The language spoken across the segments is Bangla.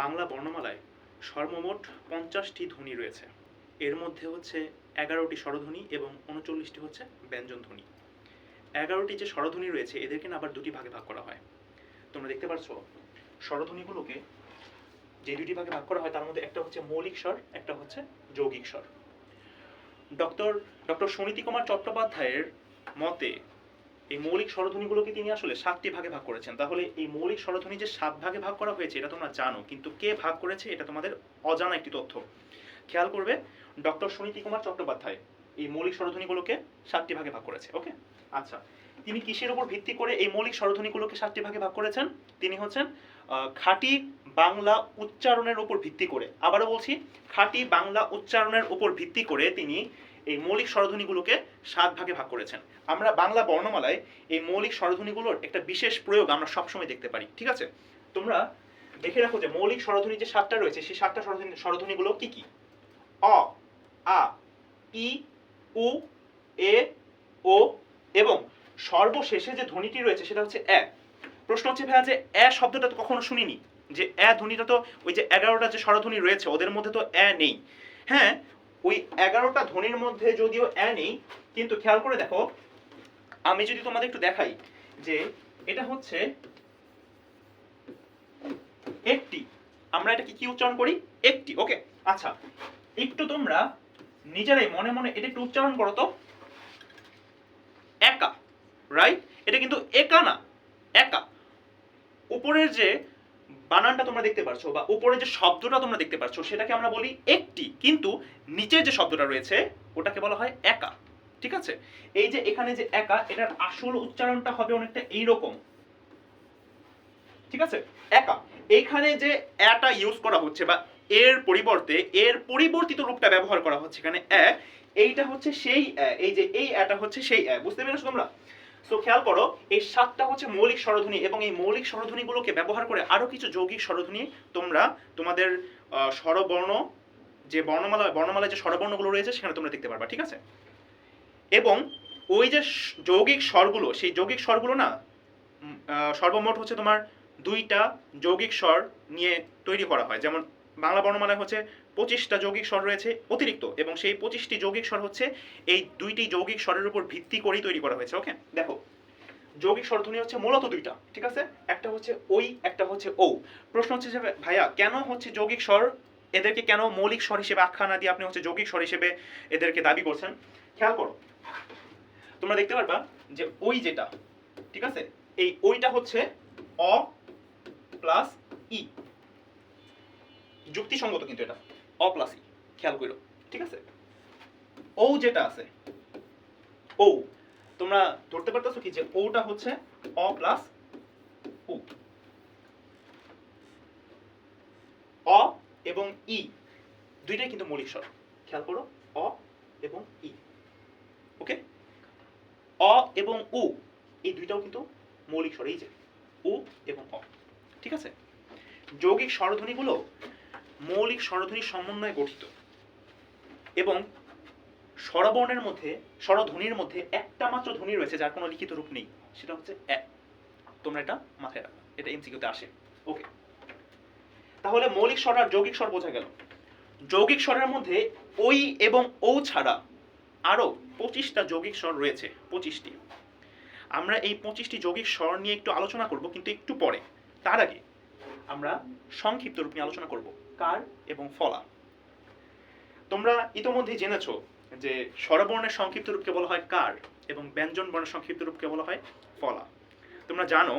বাংলা বর্ণমালায় সর্বমোট পঞ্চাশটি ধ্বনি রয়েছে। এর মধ্যে হচ্ছে এগারোটি স্বরধ্বনি এবং উনচল্লিশটি হচ্ছে ব্যঞ্জন ধ্বনি এগারোটি যে স্বরধ্বনি রয়েছে, এদেরকে না আবার দুটি ভাগে ভাগ করা হয়। তোমরা দেখতে পাচ্ছ স্বরধ্বনিগুলোকে যে দুটি ভাগে ভাগ করা হয়, তার মধ্যে একটা হচ্ছে মৌলিক স্বর, একটা হচ্ছে যৌগিক স্বর। ডক্টর ডক্টর সুনীতি কুমার চট্টোপাধ্যায়ের মতে এই মৌলিক স্বরধ্বনিগুলোকে তিনি আসলে সাতটি ভাগে ভাগ করেছেন। তাহলে এই মৌলিক স্বরধ্বনি যে সাত ভাগে ভাগ করা হয়েছে, এটা তোমরা জানো, কিন্তু কে ভাগ করেছে এটা তোমাদের অজানা একটি তথ্য। খেয়াল করবে, ডক্টর সুনীতি কুমার চট্টোপাধ্যায় এই মৌলিক স্বরধ্বনিগুলোকে সাতটি ভাগে ভাগ করেছে, ওকে? আচ্ছা তিনি কিসের উপর ভিত্তি করে এই মৌলিক স্বরধ্বনিগুলোকে সাতটি ভাগে ভাগ করেছেন? তিনি হচ্ছেন খাঁটি বাংলা উচ্চারণের উপর ভিত্তি করে। আবারও বলছি, খাঁটি বাংলা উচ্চারণের উপর ভিত্তি করে তিনি এই মৌলিক স্বরধ্বনিগুলোকে সাত ভাগে ভাগ করেছেন। আমরা বাংলা বর্ণমালায় এই মৌলিক স্বরধ্বনিগুলোর একটা বিশেষ প্রয়োগ আমরা সবসময় দেখতে পারি, ঠিক আছে? তোমরা দেখে রাখো যে মৌলিক স্বরধ্বনি যে সাতটা রয়েছে, সেই সাতটা স্বরধ্বনি স্বরধ্বনিগুলো কি কি? অ, আ, ই, উ, এ, ও এবং সর্বশেষে যে ধ্বনিটি রয়েছে সেটা হচ্ছে এ প্রশ্ন হচ্ছে, ভাইয়া, যে এ শব্দটা তো কখনো শুনিনি? যে এ ধ্বনিটা তো ওই যে এগারোটা যে স্বরধ্বনি রয়েছে, ওদের মধ্যে তো এ নেই। হ্যাঁ ওই এগারোটা ধ্বনির মধ্যে যদিও এ নেই, কিন্তু খেয়াল করে দেখো, আমি যদি তোমাদের একটু দেখাই যে এটা হচ্ছে একটি, আমরা এটা কি কি উচ্চারণ করি? একটি, ওকে আচ্ছা একটু তোমরা নিজেরাই মনে মনে এটা একটু উচ্চারণ করো তো। একা রাইট এটা কিন্তু একা না, একা। উপরের যে বানানটা তোমরা দেখতে পাচ্ছ বা উপরে যে শব্দটা তোমরা দেখতে পাচ্ছ সেটাকে আমরা বলি একটি। কিন্তু নিচের যে শব্দটা রয়েছে, ওটাকে বলা হয় একা। ঠিক আছে? এই যে এখানে যে একা, এটার আসল উচ্চারণটা হবে অনেকটা এইরকম। ঠিক আছে? একা। এখানে যে এটা ইউজ করা হচ্ছে বা এর পরিবর্তে, এর পরিবর্তিত রূপটা ব্যবহার করা হচ্ছে এখানে এ এইটা হচ্ছে সেই এই যে এই এটা হচ্ছে সেই বুঝতে পেরেছ তোমরা? সো খেয়াল করো, এই সাতটা হচ্ছে মৌলিক স্বরধ্বনি এবং এই মৌলিক স্বরধ্বনিগুলোকে ব্যবহার করে আরও কিছু যৌগিক স্বরধ্বনি তোমরা, তোমাদের স্বরবর্ণ, যে বর্ণমালা, বর্ণমালায় যে স্বরবর্ণগুলো রয়েছে সেখানে তোমরা দেখতে পারবা, ঠিক আছে? এবং ওই যে যৌগিক স্বরগুলো, সেই যৌগিক স্বরগুলো না সর্বমোট হচ্ছে তোমার দুইটা যৌগিক স্বর নিয়ে তৈরি করা হয়। যেমন বাংলা বর্ণমালায় হচ্ছে পঁচিশটা যৌগিক স্বর রয়েছে অতিরিক্ত এবং সেই পঁচিশটি যৌগিক স্বর হচ্ছে এই দুইটি যৌগিক স্বরের উপর ভিত্তি করেই তৈরি করা হয়েছে ওকে দেখো, যৌগিক স্বরধ্বনি হচ্ছে মূলত দুইটা, ঠিক আছে? একটা হচ্ছে ওই একটা হচ্ছে ও প্রশ্ন হচ্ছে যে, ভাইয়া, কেন হচ্ছে যৌগিক স্বর এদেরকে কেন মৌলিক স্বর হিসেবে আখ্যা না দিয়ে আপনি হচ্ছে যৌগিক স্বর হিসেবে এদেরকে দাবি করছেন? খেয়াল করো, তোমরা দেখতে পারবা যে ওই যেটা, ঠিক আছে? এই ওইটা হচ্ছে অ প্লাস ই। যুক্তিসঙ্গত কিন্তু এটা। অ প্লাস ই খেয়াল করো ঠিক আছে? ও যেটা আছে ও তোমরা ধরতে পারতেছো কি যে ওটা হচ্ছে অ প্লাস উ? অ এবং ই, দুইটাই কিন্তু মৌলিক স্বর, খেয়াল করো, অ এবং ই, ওকে? অ এবং উ, এই দুইটাও কিন্তু মৌলিক স্বর, এই যে উ এবং অ, ঠিক আছে? যৌগিক স্বরধ্বনিগুলো মৌলিক স্বরধ্বনির সমন্বয়ে গঠিত। এবং স্বরবর্ণের মধ্যে, স্বরধ্বনির মধ্যে একটা মাত্র ধ্বনি রয়েছে যার কোনো লিখিত রূপ নেই। সেটা হচ্ছে এ। তোমরা এটা মাথায় রাখো। এটা এমসিকিউতে আসে। ওকে তাহলে মৌলিক স্বর আর যৌগিক স্বর বোঝা গেল। যৌগিক স্বরের মধ্যে ওই এবং ও ছাড়া আরও পঁচিশটা যৌগিক স্বর রয়েছে, পঁচিশটি। আমরা এই পঁচিশটি যৌগিক স্বর নিয়ে একটু আলোচনা করব, কিন্তু একটু পরে। তার আগে আমরা সংক্ষিপ্ত রূপ নিয়ে আলোচনা করব, কার এবং ফলা। তোমরা ইতোমধ্যেই জেনেছো যে স্বরবর্ণের সংক্ষিপ্ত রূপকে বলা হয় কার এবং ব্যঞ্জন বর্ণের সংক্ষিপ্ত রূপকে বলা হয় ফলা। তোমরা জানো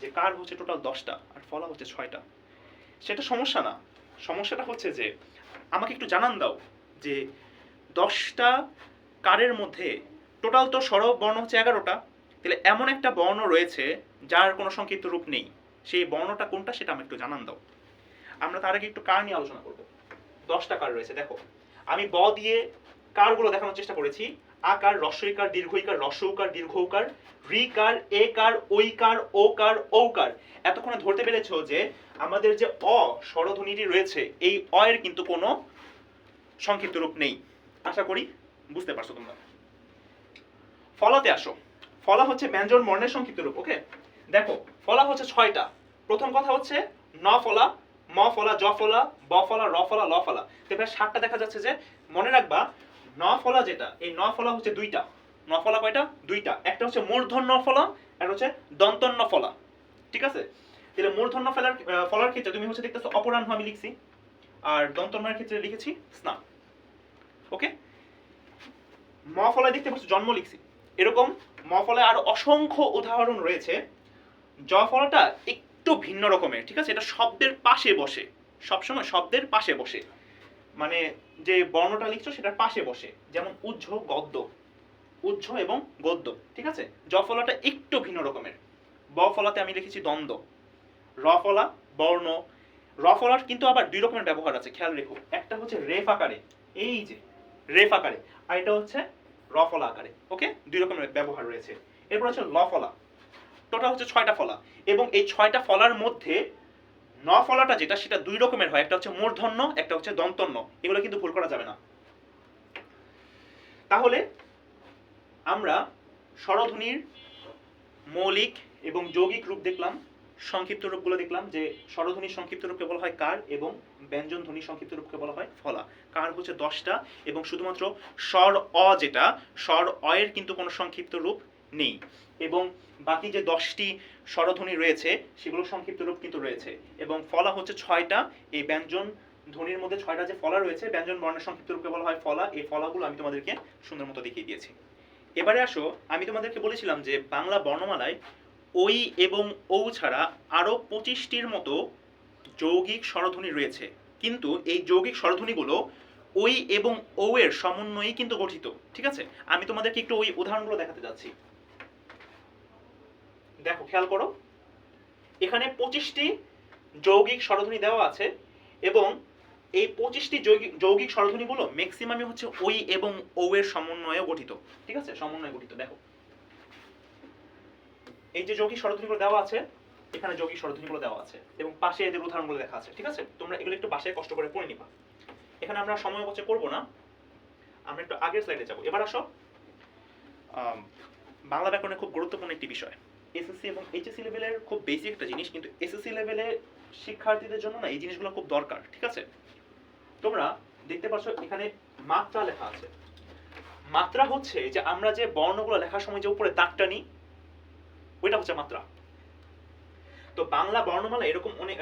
যে কার হচ্ছে টোটাল দশটা আর ফলা হচ্ছে ছয়টা। সেটা সমস্যা না। সমস্যাটা হচ্ছে যে আমাকে একটু জানান দাও যে দশটা কারের মধ্যে টোটাল তো স্বরবর্ণ হচ্ছে এগারোটা, তাহলে এমন একটা বর্ণ রয়েছে যার কোনো সংক্ষিপ্ত রূপ নেই। সেই বর্ণটা কোনটা সেটা আমাকে একটু জানান দাও। আমরা তার আগে একটু কার নিয়ে আলোচনা করব? দশটা কার রয়েছে, দেখো। আমি ব দিয়ে কারগুলো দেখানোর চেষ্টা করেছি। আকার রস্বইকার দীর্ঘইকার রস্যকার দীর্ঘকার রিকার এ কার ও কার ঔকার এতক্ষণে ধরতে পেরেছ যে আমাদের যে অ স্বরধ্বনিটি রয়েছে, এই অ এর কিন্তু কোনো সংক্ষিপ্ত রূপ নেই। আশা করি বুঝতে পারছ তোমরা। ফলাতে আসো। ফলা হচ্ছে ব্যঞ্জন বর্ণের সংক্ষিপ্ত রূপ ওকে দেখো, ফলা হচ্ছে ছয়টা। প্রথম কথা হচ্ছে ন ফলা, ম ফলা, জ ফলা, ব ফলা, র ফলা, ল ফলা। তো এবার সাতটা দেখা যাচ্ছে যে, মনে রাখবা, ন ফলা যেটা, এই ন ফলা হচ্ছে দুইটা। ন ফলা কয়টা? দুইটা। একটা হচ্ছে মূর্ধন্য ফলা একটা হচ্ছে দন্তন্য ফলা। ঠিক আছে? তাহলে মূর্ধন্য ফলার ফলার ক্ষেত্রে তুমি হচ্ছে দেখতেছো অপরাহ্ন আমি লিখছি, আর দন্তন্যের ক্ষেত্রে লিখেছি স্নান। ওকে? ম ফলায় দেখতে পাচ্ছ জন্ম লিখছি। এরকম ম ফলায় আরও অসংখ্য উদাহরণ রয়েছে। জ ফলাটা একটু ভিন্ন রকমের, ঠিক আছে? এটা শব্দের পাশে বসে, সবসময় শব্দের পাশে বসে। মানে যে বর্ণটা লিখছো সেটার পাশে বসে, যেমন উজ্জ গদ্য। উজ্জ এবং গদ্য, ঠিক আছে? জ ফলাটা একটু ভিন্ন রকমের। ব ফলাতে আমি লিখেছি দ্বন্দ্ব। র ফলা বর্ণ। র ফলার কিন্তু আবার দুই রকমের ব্যবহার আছে, খেয়াল রেখো। একটা হচ্ছে রেফ আকারে, এই যে, রেফ আকারে, আর এটা হচ্ছে র ফলা আকারে, ওকে? দুই রকমের ব্যবহার রয়েছে। এরপর হচ্ছে ল ফলা। টোটাল হচ্ছে ছয়টা ফলা। এবং এই ছয়টা ফলার মধ্যে ন ফলাটা যেটা, সেটা দুই রকমের হয়। একটা হচ্ছে মূর্ধন্য, একটা হচ্ছে দন্তন্য। এগুলো কিন্তু ভুল করা যাবে না। তাহলে আমরা স্বরধ্বনির মৌলিক এবং যৌগিক রূপ দেখলাম, সংক্ষিপ্ত রূপগুলো দেখলাম, যে স্বরধ্বনির সংক্ষিপ্ত রূপকে বলা হয় কার এবং ব্যঞ্জন ধ্বনির সংক্ষিপ্ত রূপকে বলা হয় ফলা। কার হচ্ছে দশটা এবং শুধুমাত্র স্বর অ যেটা, স্বর অ এর কিন্তু কোনো সংক্ষিপ্ত রূপ নেই। এবং বাকি যে দশটি স্বরধ্বনি রয়েছে, সেগুলো সংক্ষিপ্ত রূপ কিন্তু রয়েছে। এবং ফলা হচ্ছে ছয়টা। এই ব্যঞ্জন ধ্বনির মধ্যে ছয়টা যে ফলা রয়েছে, ব্যঞ্জন বর্ণের সংক্ষিপ্ত রূপকে বলা হয় ফলা। এই ফলাগুলো আমি তোমাদেরকে সুন্দর মতো দেখিয়ে দিয়েছি। এবারে আসো, আমি তোমাদেরকে বলেছিলাম যে বাংলা বর্ণমালায় ওই এবং ঔ ছাড়া আরও পঁচিশটির মতো যৌগিক স্বরধ্বনি রয়েছে। কিন্তু এই যৌগিক স্বরধ্বনিগুলো ওই এবং ও এর সমন্বয়ে কিন্তু গঠিত। ঠিক আছে? আমি তোমাদেরকে একটু ওই উদাহরণগুলো দেখাতে যাচ্ছি। দেখো, খেয়াল করো। এখানে পঁচিশটি যৌগিক স্বরধ্বনি দেওয়া আছে এবং এই পঁচিশটি যৌগিক যৌগিক স্বরধ্বনিগুলো ম্যাক্সিমামই হচ্ছে ওই এবং ও এর সমন্বয়ে গঠিত। ঠিক আছে? সমন্বয়ে গঠিত, দেখো। এই যে যৌগিক স্বরধ্বনিগুলো দেওয়া আছে, এখানে যৌগিক স্বরধ্বনিগুলো দেওয়া আছে এবং পাশে এদের উদাহরণগুলো দেখা আছে। ঠিক আছে? তোমরা এগুলো একটু বাসায় কষ্ট করে পড়ে নিবা। এখানে আমরা সময় অপচয় করব না। আমরা একটু আগের স্লাইডে যাব। এবার আসো বাংলা ব্যাকরণে খুব গুরুত্বপূর্ণ একটি বিষয়। এসএসসি এবং এইচএসসি লেভেলের খুব বেসিক একটা জিনিস, কিন্তু এসএসসি লেভেলে শিক্ষার্থীদের জন্য না এই জিনিসগুলো খুব দরকার, ঠিক আছে? তোমরা দেখতে পাচ্ছ এখানে মাত্রা লেখা আছে। মাত্রা হচ্ছে যে আমরা যে বর্ণগুলো লেখার সময় যে উপরে দাগটা নিই, ওইটা হচ্ছে মাত্রা। তো বাংলা বর্ণমালা এরকম অনেক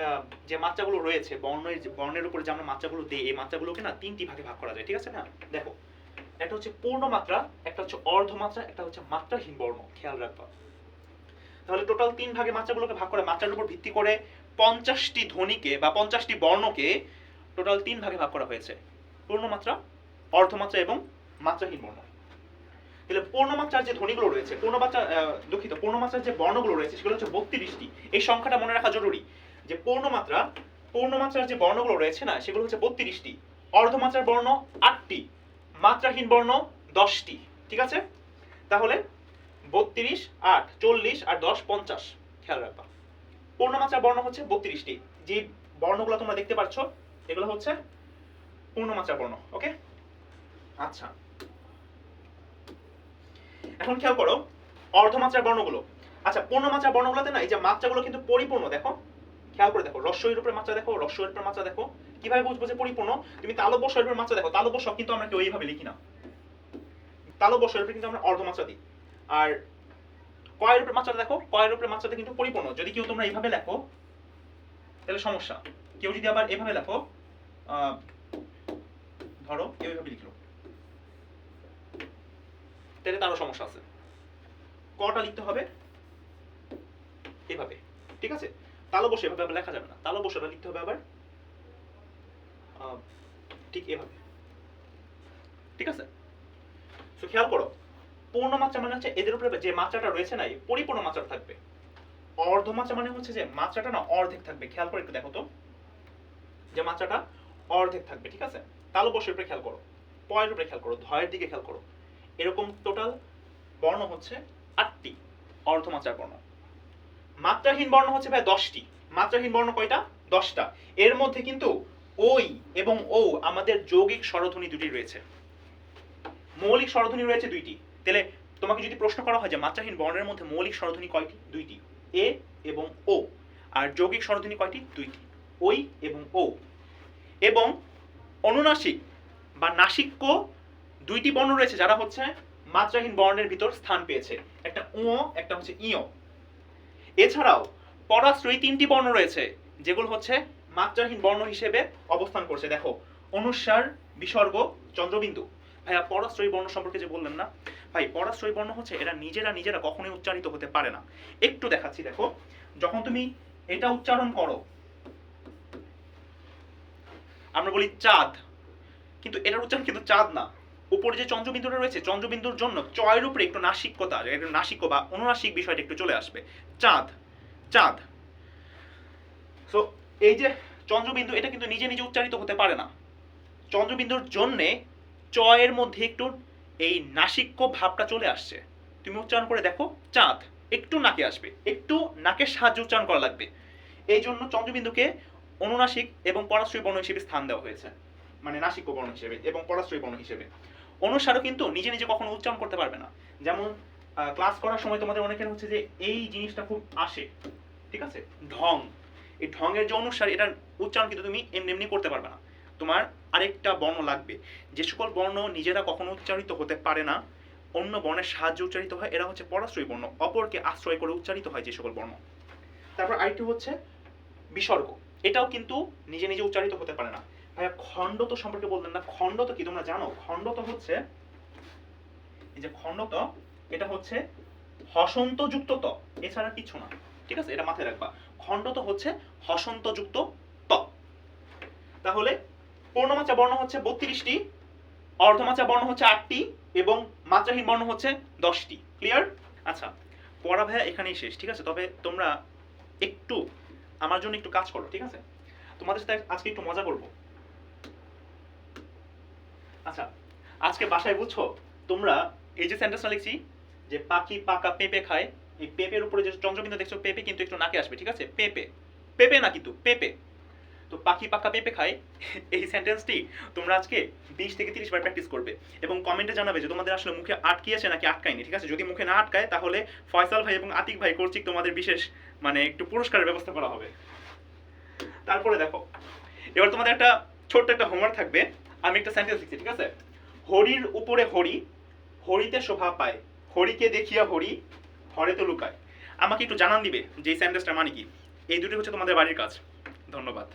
যে মাত্রাগুলো রয়েছে, বর্ণের বর্ণের উপরে যে আমরা মাত্রাগুলো দিই, এই মাত্রাগুলোকে না তিনটি ভাগে ভাগ করা যায়, ঠিক আছে? না দেখো। একটা হচ্ছে পূর্ণ মাত্রা একটা হচ্ছে অর্ধ মাত্রা একটা হচ্ছে মাত্রাহীন বর্ণ, খেয়াল রাখবা। তাহলে টোটাল তিন ভাগে মাত্রাগুলোকে ভাগ করে, মাত্রার উপর ভিত্তি করে পঞ্চাশটি ধ্বনিকে বা পঞ্চাশটি বর্ণকে টোটাল তিন ভাগে ভাগ করা হয়েছে। পূর্ণমাত্রা অর্ধমাত্রা এবং মাত্রাহীন বর্ণ। তাহলে পূর্ণমাত্রার যে ধ্বনিগুলো রয়েছে পূর্ণমাত্রা দুঃখিত পূর্ণমাত্রার যে বর্ণগুলো রয়েছে, সেগুলো হচ্ছে বত্রিশটি। এই সংখ্যাটা মনে রাখা জরুরি যে পূর্ণমাত্রা পূর্ণমাত্রার যে বর্ণগুলো রয়েছে না, সেগুলো হচ্ছে বত্রিশটি। অর্ধমাত্রার বর্ণ আটটি, মাত্রাহীন বর্ণ দশটি। ঠিক আছে? তাহলে বত্রিশ, আট, চল্লিশ আর দশ, পঞ্চাশ। খেয়াল রাখবা। পূর্ণমাত্রার বর্ণ হচ্ছে বত্রিশটি। যে বর্ণগুলো তোমরা দেখতে পাচ্ছ, এগুলো হচ্ছে পূর্ণমাত্রার বর্ণ, ওকে? আচ্ছা। এখন খেয়াল করো, অর্ধমাত্রার বর্ণগুলো। আচ্ছা পূর্ণমাত্রার বর্ণগুলোতে না, এই যে মাত্রাগুলো কিন্তু পরিপূর্ণ, দেখো। খেয়াল করে দেখো রস্যের উপরে মাত্রা দেখো রস্যের উপরে মাত্রা দেখো। কীভাবে বুঝব যে পরিপূর্ণ? তুমি তালব্য স্বরের উপরে মাত্রা দেখো। তালব্য স্বর কিন্তু আমরা কেউ এইভাবে লিখি না। তালব্য স্বরের উপরে কিন্তু আমরা অর্ধমাত্রা দিই। আর কয়ের উপরে মাত্রা দেখো, কয়ের উপরে মাত্রাটা কিন্তু পরিপূর্ণ। যদি কেউ তোমরা এইভাবে লেখো, তাহলে সমস্যা। কেউ যদি আবার এভাবে লেখো ধরো, কেউ এভাবে লিখলো, তাহলে তারও সমস্যা আছে। কটা লিখতে হবে? এভাবে, ঠিক আছে? তালো বসে এভাবে লেখা যাবে না। তালো বসে লিখতে হবে আবার। ঠিক এভাবে। ঠিক আছে? তো খেয়াল করো। পূর্ণ মাত্রা মানে হচ্ছে এদের উপরে যে মাত্রাটা রয়েছে না পরিপূর্ণ মাত্রা থাকবে। অর্ধ মাত্রা মানে হচ্ছে যে মাত্রাটা না অর্ধেক থাকবে। খেয়াল করে একটু দেখো তো। যে মাত্রাটা অর্ধেক থাকবে, ঠিক আছে? তালো বসে উপরে খেয়াল করো। পয়ের উপরে খেয়াল করো। ধয়ের দিকে খেয়াল করো। এরকম টোটাল বর্ণ হচ্ছে আটটি অর্ধমাত্রার বর্ণ। মাত্রাহীন বর্ণ হচ্ছে ভাই দশটি। মাত্রাহীন বর্ণ কয়টা? দশটা। এর মধ্যে কিন্তু ওই এবং ও আমাদের যৌগিক স্বরধ্বনি দুটি রয়েছে। মৌলিক স্বরধ্বনি রয়েছে দুইটি। তাহলে তোমাকে যদি প্রশ্ন করা হয় যে মাত্রাহীন বর্ণের মধ্যে মৌলিক স্বরধ্বনি কয়টি? দুইটি। এ এবং ও। আর যৌগিক স্বরধ্বনি কয়টি? দুইটি। ওই এবং ও। এবং অনুনাসিক বা নাসিক্য দুইটি বর্ণ রয়েছে যারা হচ্ছে মাত্রাহীন বর্ণের ভিতর স্থান পেয়েছে। একটা উ, একটা হচ্ছে ইয় এছাড়াও পরাশ্রয়ী তিনটি বর্ণ রয়েছে, যেগুলো হচ্ছে মাত্রাহীন বর্ণ হিসেবে অবস্থান করছে। দেখো অনুস্বার বিসর্গ, চন্দ্রবিন্দু। ভাইয়া, পরাশ্রয়ী বর্ণ সম্পর্কে যে বললেন না ভাই পরাশ্রয়ী বর্ণ হচ্ছে এরা নিজেরা নিজেরা কখনোই উচ্চারিত হতে পারে না। একটু দেখাচ্ছি, দেখো। যখন তুমি এটা উচ্চারণ করো, আমরা বলি চাঁদ। কিন্তু এটার উচ্চারণ কিন্তু চাঁদ না। উপরে যে চন্দ্রবিন্দুটা রয়েছে, চন্দ্রবিন্দুর জন্য চয়ের উপরে একটু নাসিক্যতা, একটু নাসিক্য বা অনুনাসিক বিষয়টা একটু চলে আসবে। চাঁদ চাঁদ। সো এই যে চন্দ্রবিন্দু, এটা কিন্তু নিজে নিজে উচ্চারিত হতে পারে না। চন্দ্রবিন্দুর জন্যে চয়ের মধ্যে একটু এই নাসিক্য ভাবটা চলে আসছে। তুমি উচ্চারণ করে দেখো, চাঁদ, একটু নাকে আসবে, একটু নাকের সাহায্যে উচ্চারণ করা লাগবে। এই জন্য চন্দ্রবিন্দুকে অনুনাসিক এবং পরাশ্রয়ী বর্ণ হিসেবে স্থান দেওয়া হয়েছে। মানে নাসিক্য বর্ণ হিসেবে এবং পরাশ্রয়ী বর্ণ হিসেবে। অনুসারও কিন্তু নিজে নিজে কখনো উচ্চারণ করতে পারবে না। যেমন ক্লাস করার সময় তোমাদের অনেকের হচ্ছে যে এই জিনিসটা খুব আসে, ঠিক আছে? ঢং। এই ঢঙের যে অনুসার, এটার উচ্চারণ কিন্তু তুমি এমনি এমনি করতে পারবে না। তোমার আরেকটা বর্ণ লাগবে। যে সকল বর্ণ নিজেরা কখনো উচ্চারিত হতে পারে না, অন্য বর্ণের সাহায্যে উচ্চারিত হয়, এরা হচ্ছে পরাশ্রয়ী বর্ণ। অপরকে আশ্রয় করে উচ্চারিত হয় যে সকল বর্ণ। তারপর আরেকটি হচ্ছে বিসর্গ। এটাও কিন্তু নিজে নিজে উচ্চারিত হতে পারে না। ভাইয়া খণ্ড তো সম্পর্কে বললেন না। খণ্ড তো কি তোমরা জানো? খণ্ড তো হচ্ছে, এই যে খণ্ড তো এটা হচ্ছে হসন্ত যুক্ত ত। এছাড়া কিছু না। ঠিক আছে? এটা মাথায় রাখবা। খণ্ড তো হচ্ছে হসন্ত যুক্ত ত। তাহলে পূর্ণমাত্রা বর্ণ হচ্ছে বত্রিশটি, অর্ধমাত্রা বর্ণ হচ্ছে আটটি এবং মাত্রাহীন বর্ণ হচ্ছে দশটি। ক্লিয়ার আচ্ছা পড়া ভাইয়া এখানেই শেষ, ঠিক আছে? তবে তোমরা একটু, আমার জন্য একটু কাজ করো, ঠিক আছে? তোমাদের সাথে আজকে একটু মজা করব। আচ্ছা আজকে বাসায় বুঝছ, তোমরা এই যে সেন্টেন্সটা লিখছি, যে পাখি পাকা পেঁপে খায়, এই পেঁপের উপরে যে চন্দ্রবিন্দু দেখছ, পেঁপে কিন্তু একটু নাকে আসবে, ঠিক আছে? পেঁপে পেঁপে না কিন্তু, পেঁপে। তো পাখি পাকা পেঁপে খায়, এই সেন্টেন্সটি তোমরা আজকে বিশ থেকে তিরিশ বার প্র্যাকটিস করবে এবং কমেন্টে জানাবে যে তোমাদের আসলে মুখে আটকিয়েছে নাকি আটকায়নি, ঠিক আছে? যদি মুখে না আটকায়, তাহলে ফয়সাল ভাই এবং আতিক ভাই কর্তৃক তোমাদের বিশেষ মানে একটু পুরস্কারের ব্যবস্থা করা হবে। তারপরে দেখো, এবার তোমাদের একটা ছোট্ট একটা হোমওয়ার্ক থাকবে, আমি একটা সেন্টেন্স লিখছি, ঠিক আছে? হরির উপরে হরি, হরিতে শোভা পায়, হরিকে দেখিয়া হরি, হরে তো লুকায়। আমাকে একটু জানান দিবে যে সেন্টেন্সটা মানে কি? এই দুটি হচ্ছে তোমাদের বাড়ির কাজ। ধন্যবাদ।